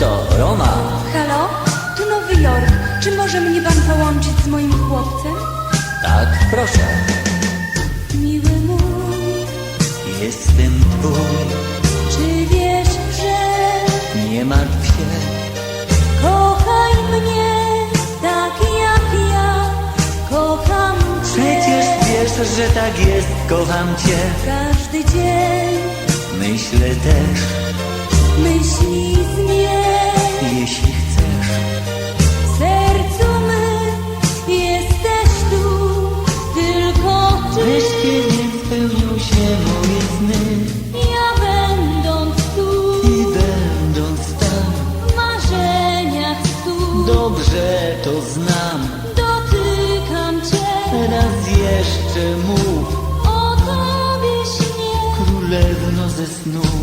to Roma. Halo? tu Nowy Jork. Czy może mnie pan połączyć z moim chłopcem? Tak, proszę. Miły mój, jestem twój. Czy wiesz, że nie martw się? Kochaj mnie tak jak ja kocham cię. Przecież wiesz, że tak jest, kocham cię. Każdy dzień myślę też. myśli z dobrze to znam. dotykam cię, Raz jeszcze mów, o tobie śnię. królewno ze snów,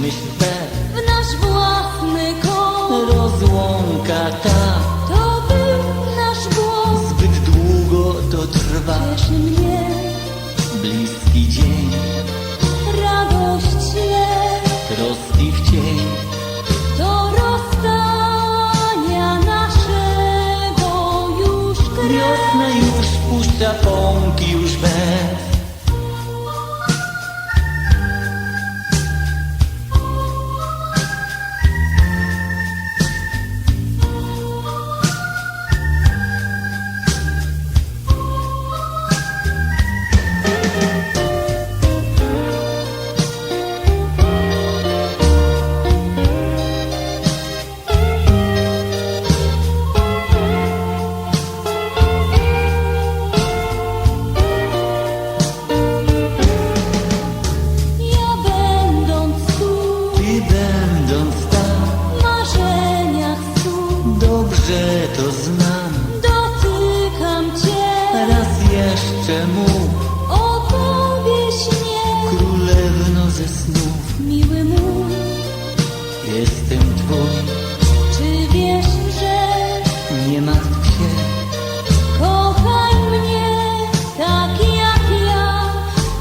myśl tę, w nasz własny kąt. rozłąka ta, To był nasz głos, zbyt długo to trwa, cieszy mnie bliski dzień, radość śle. troski w cień, Do rozstania naszego już krew. wiosna już puszcza pąki już bez. Jeszcze mów, o tobie śnię. królewno ze snów, Miły mój, jestem twój, czy wiesz, że nie martw się. kochaj mnie tak jak ja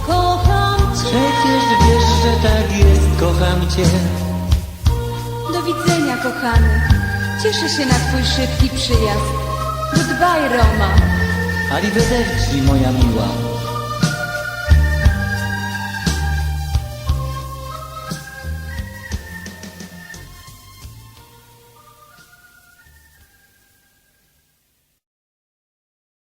kocham cię? Przecież wiesz, że tak jest, kocham cię. Do widzenia, kochany. Cieszę się na twój szybki przyjazd. Goodbye, Roma. Arrivederci, moja miła.